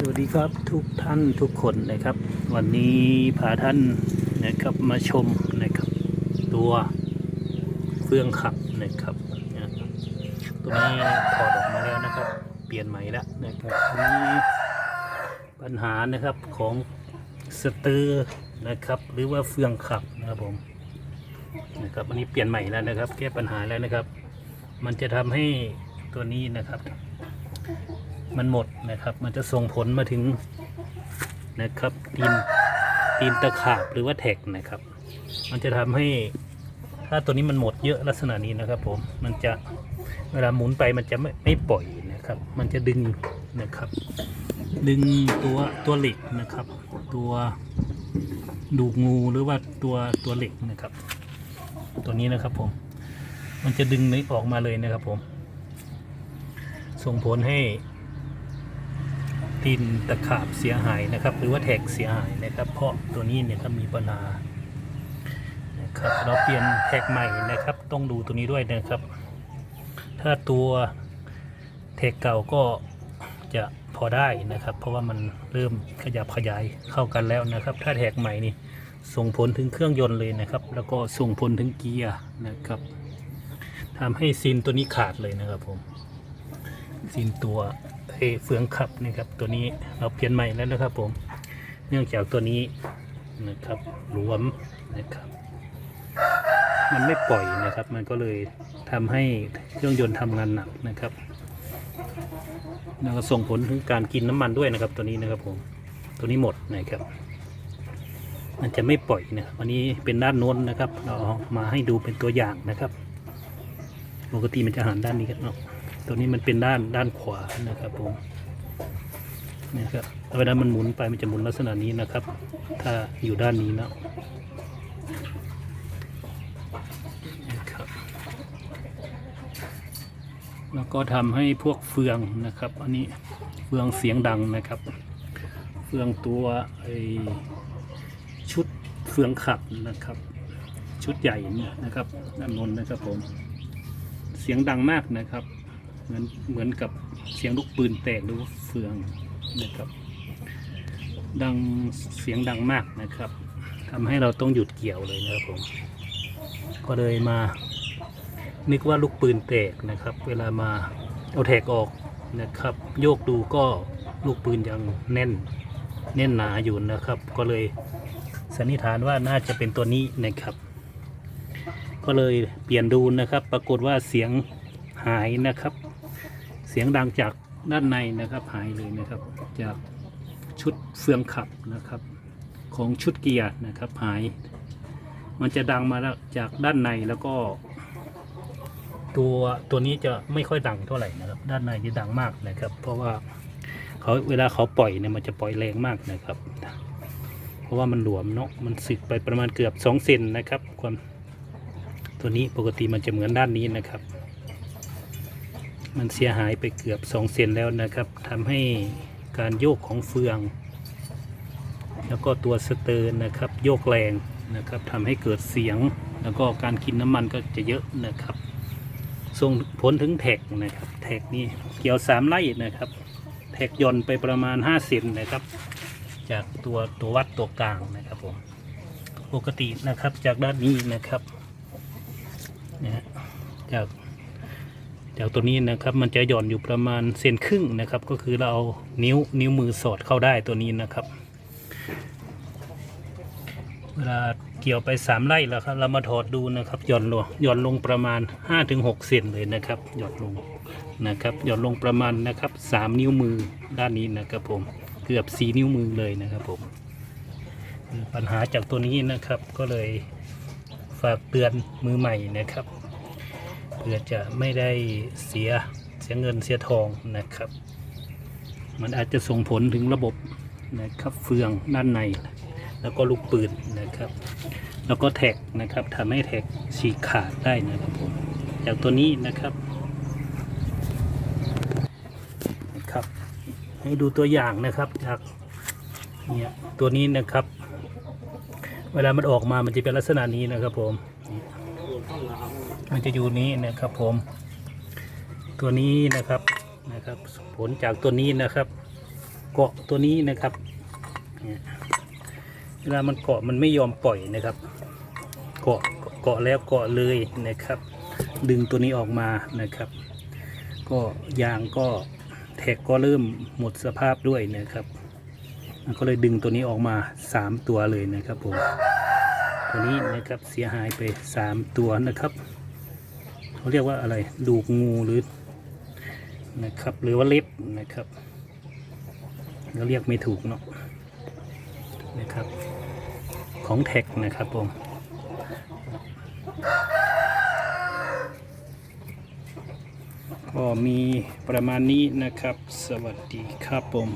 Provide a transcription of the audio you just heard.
สวัสดีครับทุกท่านทุกคนนะครับ วันนี้พาท่านนะครับมาชมนะครับ ตัวเฟืองขับนะครับตัวนี้ถอดออกมาแล้วนะครับ เปลี่ยนใหม่แล้วนะครับอันนี้ปัญหานะครับของสเตอร์นะครับ หรือว่าเฟืองขับนะครับผมนะครับอันนี้เปลี่ยนใหม่แล้วนะครับ แก้ปัญหาแล้วนะครับ มันจะทำให้ตัวนี้นะครับ มันหมดนะครับ มันจะส่งผลมาถึงนะครับตีนตีนตะขาบหรือว่าแท็กนะครับ มันจะทำให้ถ้าตัวนี้มันหมดเยอะลักษณะนี้นะครับผมมันจะเวลาหมุนไปมันจะไม่ไม่ปล่อยนะครับ มันจะดึงนะครับ ดึงตัวตัวเหล็กนะครับ ตัวดูกงูหรือว่าตัวตัวเหล็กนะครับ ตัวนี้นะครับผม มันจะดึงนี้ออกมาเลยนะครับผม ส่งผลให้ ตีนตะขาบเสียหายนะครับ หรือว่าแท็กเสียหายนะครับ เพราะตัวนี้เนี่ยครับมีปัญหานะครับเราเปลี่ยนแท็กใหม่นะครับ ต้องดูตัวนี้ด้วยนะครับ ถ้าตัวแท็กเก่าก็จะพอได้นะครับ เพราะว่ามันเริ่มขยับขยายเข้ากันแล้วนะครับ ถ้าแท็กใหม่นี่ส่งผลถึงเครื่องยนต์เลยนะครับ แล้วก็ส่งผลถึงเกียร์นะครับทำให้ซีนตัวนี้ขาดเลยนะครับผมซีนตัว เอเฟืองขับนะครับตัวนี้เราเปลี่ยนใหม่แล้วนะครับผม เนื่องจากตัวนี้นะครับหลวมนะครับ มันไม่ปล่อยนะครับ มันก็เลยทำให้เครื่องยนต์ทำงานหนักนะครับแล้วก็ส่งผลถึงการกินน้ำมันด้วยนะครับ ตัวนี้นะครับผมตัวนี้หมดนะครับ มันจะไม่ปล่อยนะวันนี้เป็นด้านโน้นนะครับ เราเอามาให้ดูเป็นตัวอย่างนะครับ ปกติมันจะหันด้านนี้กันเนาะ ตัวนี้มันเป็นด้านด้านขวานะครับผมนะครับเวลามันหมุนไปมันจะหมุนลักษณะนี้นะครับ ถ้าอยู่ด้านนี้นะนะครับแล้วก็ทำให้พวกเฟืองนะครับ อันนี้เฟืองเสียงดังนะครับ เฟืองตัวไอชุดเฟืองขับนะครับ ชุดใหญ่นี่นะครับด้านบนนะครับผม เสียงดังมากนะครับ เหมือนเหมือนกับเสียงลูกปืนแตกหรือว่าเฟืองนะครับ ดังเสียงดังมากนะครับทำให้เราต้องหยุดเกี่ยวเลยนะครับผมก็เลยมานึกว่าลูกปืนแตกนะครับ เวลามาเอาแทกออกนะครับ โยกดูก็ลูกปืนยังแน่นแน่นหนาอยู่นะครับ ก็เลยสันนิษฐานว่าน่าจะเป็นตัวนี้นะครับ ก็เลยเปลี่ยนดูนะครับ ปรากฏว่าเสียงหายนะครับ เสียงดังจากด้านในนะครับหายเลยนะครับ จากชุดเฟืองขับนะครับของชุดเกียร์นะครับหาย มันจะดังมาจากด้านในแล้วก็ ตัวตัวนี้จะไม่ค่อยดังเท่าไหร่นะครับ ด้านในจะดังมากนะครับ เพราะว่าเขาเวลาเขาปล่อยเนี่ยมันจะปล่อยแรงมากนะครับ เพราะว่ามันหลวมเนาะมันสึกไปประมาณเกือบ2เซนนะครับความตัวนี้ปกติมันจะเหมือนด้านนี้นะครับ มันเสียหายไปเกือบ2เซนแล้วนะครับทำให้การโยกของเฟือง แล้วก็ตัวสเตอร์นะครับโยกแรงนะครับทำให้เกิดเสียง แล้วก็การกินน้ำมันก็จะเยอะนะครับส่งผลถึงแท็กนะครับแท็กนี่เกี่ยวสามไล่นะครับแท็กย่อนไปประมาณ5เซนนะครับ จากตัวตัววัดตัวกลางนะครับผมปกตินะครับจากด้านนี้นะครับนะจาก จากตัวนี้นะครับมันจะหย่อนอยู่ประมาณเซนครึ่งนะครับ ก็คือเราเอานิ้วนิ้วมือสอดเข้าได้ตัวนี้นะครับ เวลาเกี่ยวไปสามไร่แล้วครับเรามาถอดดูนะครับหย่อนลงหย่อนลงประมาณ 5-6ถึงเซนเลยนะครับหย่อนลงนะครับหย่อนลงประมาณนะครับสามนิ้วมือด้านนี้นะครับผมเกือบสี่นิ้วมือเลยนะครับผมปัญหาจากตัวนี้นะครับก็เลยฝากเตือนมือใหม่นะครับ พื่อจะไม่ได้เสียเสียเงินเสียทองนะครับ มันอาจจะส่งผลถึงระบบนะครับเฟืองด้านใน แล้วก็ลูกปืนนะครับ แล้วก็แท็กนะครับทำให้แท็กฉีกขาดได้นะครับผมจากตัวนี้นะครับนะครับ ให้ดูตัวอย่างนะครับจากเนี่ยตัวนี้นะครับ เวลามันออกมามันจะเป็นลักษณะนี้นะครับผม มันจะอยู่นี้นะครับผม ตัวนี้นะครับนะครับ ผลจากตัวนี้นะครับ เกาะตัวนี้นะครับเวลามันเกาะมันไม่ยอมปล่อยนะครับ เกาะเกาะแล้วเกาะเลยนะครับ ดึงตัวนี้ออกมานะครับ ก็ยางก็แท็กก็เริ่มหมดสภาพด้วยนะครับก็เลยดึงตัวนี้ออกมา 3 ตัวเลยนะครับผม ตัวนี้นะครับเสียหายไป 3 ตัวนะครับเขาเรียกว่าอะไรดูกงูหรือนะครับหรือว่าเล็บนะครับเราเรียกไม่ถูกเนาะนะครับ ของแท็กนะครับผมก็มีประมาณนี้นะครับ สวัสดีครับผม